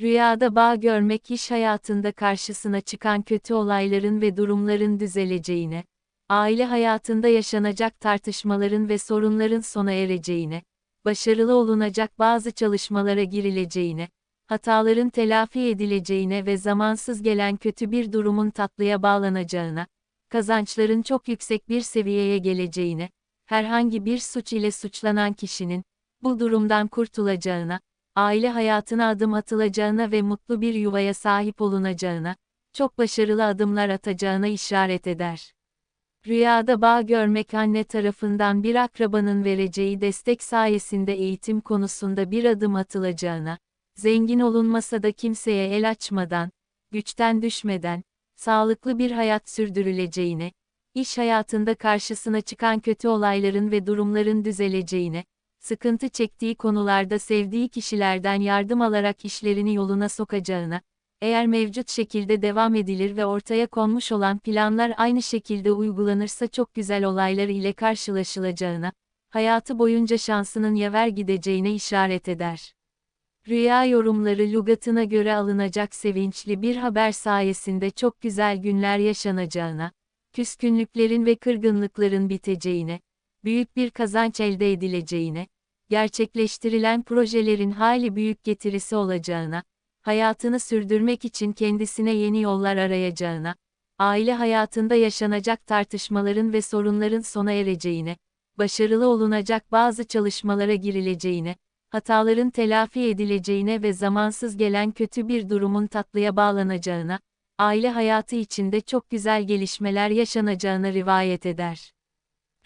Rüyada bağ görmek iş hayatında karşısına çıkan kötü olayların ve durumların düzeleceğine, aile hayatında yaşanacak tartışmaların ve sorunların sona ereceğine, başarılı olunacak bazı çalışmalara girileceğine, hataların telafi edileceğine ve zamansız gelen kötü bir durumun tatlıya bağlanacağına, kazançların çok yüksek bir seviyeye geleceğine, herhangi bir suç ile suçlanan kişinin, bu durumdan kurtulacağına, aile hayatına adım atılacağına ve mutlu bir yuvaya sahip olunacağına, çok başarılı adımlar atacağına işaret eder. Rüyada bağ görmek anne tarafından bir akrabanın vereceği destek sayesinde eğitim konusunda bir adım atılacağına, zengin olunmasa da kimseye el açmadan, güçten düşmeden, sağlıklı bir hayat sürdürüleceğine, iş hayatında karşısına çıkan kötü olayların ve durumların düzeleceğine, sıkıntı çektiği konularda sevdiği kişilerden yardım alarak işlerini yoluna sokacağına, eğer mevcut şekilde devam edilir ve ortaya konmuş olan planlar aynı şekilde uygulanırsa çok güzel olaylar ile karşılaşılacağına, hayatı boyunca şansının yaver gideceğine işaret eder. Rüya yorumları lügatına göre alınacak sevinçli bir haber sayesinde çok güzel günler yaşanacağına, küskünlüklerin ve kırgınlıkların biteceğine, büyük bir kazanç elde edileceğine, gerçekleştirilen projelerin hali büyük getirisi olacağına, hayatını sürdürmek için kendisine yeni yollar arayacağına, aile hayatında yaşanacak tartışmaların ve sorunların sona ereceğine, başarılı olunacak bazı çalışmalara girileceğine, hataların telafi edileceğine ve zamansız gelen kötü bir durumun tatlıya bağlanacağına, aile hayatı içinde çok güzel gelişmeler yaşanacağına rivayet eder.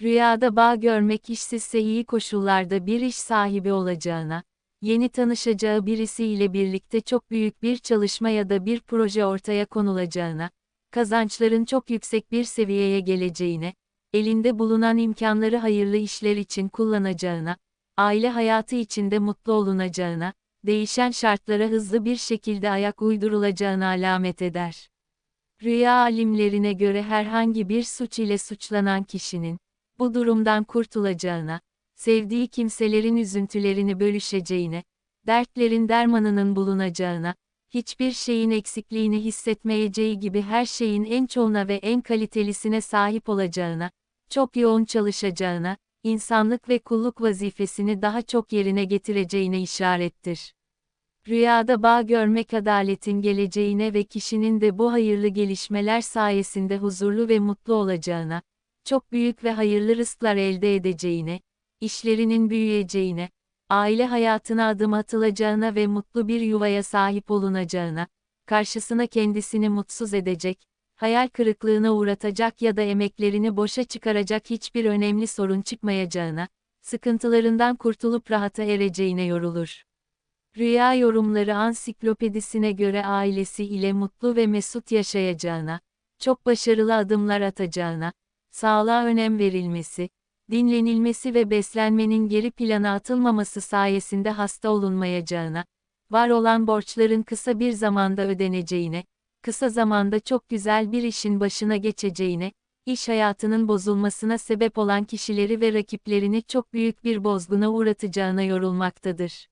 Rüyada bağ görmek işsizse iyi koşullarda bir iş sahibi olacağına, yeni tanışacağı birisiyle birlikte çok büyük bir çalışma ya da bir proje ortaya konulacağına, kazançların çok yüksek bir seviyeye geleceğine, elinde bulunan imkanları hayırlı işler için kullanacağına, aile hayatı içinde mutlu olunacağına, değişen şartlara hızlı bir şekilde ayak uydurulacağına alamet eder. Rüya alimlerine göre herhangi bir suç ile suçlanan kişinin, bu durumdan kurtulacağına, sevdiği kimselerin üzüntülerini bölüşeceğine, dertlerin dermanının bulunacağına, hiçbir şeyin eksikliğini hissetmeyeceği gibi her şeyin en çoğuna ve en kalitelisine sahip olacağına, çok yoğun çalışacağına, insanlık ve kulluk vazifesini daha çok yerine getireceğine işarettir. Rüyada bağ görmek adaletin geleceğine ve kişinin de bu hayırlı gelişmeler sayesinde huzurlu ve mutlu olacağına, çok büyük ve hayırlı rızklar elde edeceğine, işlerinin büyüyeceğine, aile hayatına adım atılacağına ve mutlu bir yuvaya sahip olunacağına, karşısına kendisini mutsuz edecek, hayal kırıklığına uğratacak ya da emeklerini boşa çıkaracak hiçbir önemli sorun çıkmayacağına, sıkıntılarından kurtulup rahata ereceğine yorulur. Rüya yorumları ansiklopedisine göre ailesi ile mutlu ve mesut yaşayacağına, çok başarılı adımlar atacağına, sağlığa önem verilmesi, dinlenilmesi ve beslenmenin geri plana atılmaması sayesinde hasta olunmayacağına, var olan borçların kısa bir zamanda ödeneceğine, kısa zamanda çok güzel bir işin başına geçeceğine, iş hayatının bozulmasına sebep olan kişileri ve rakiplerini çok büyük bir bozguna uğratacağına yorulmaktadır.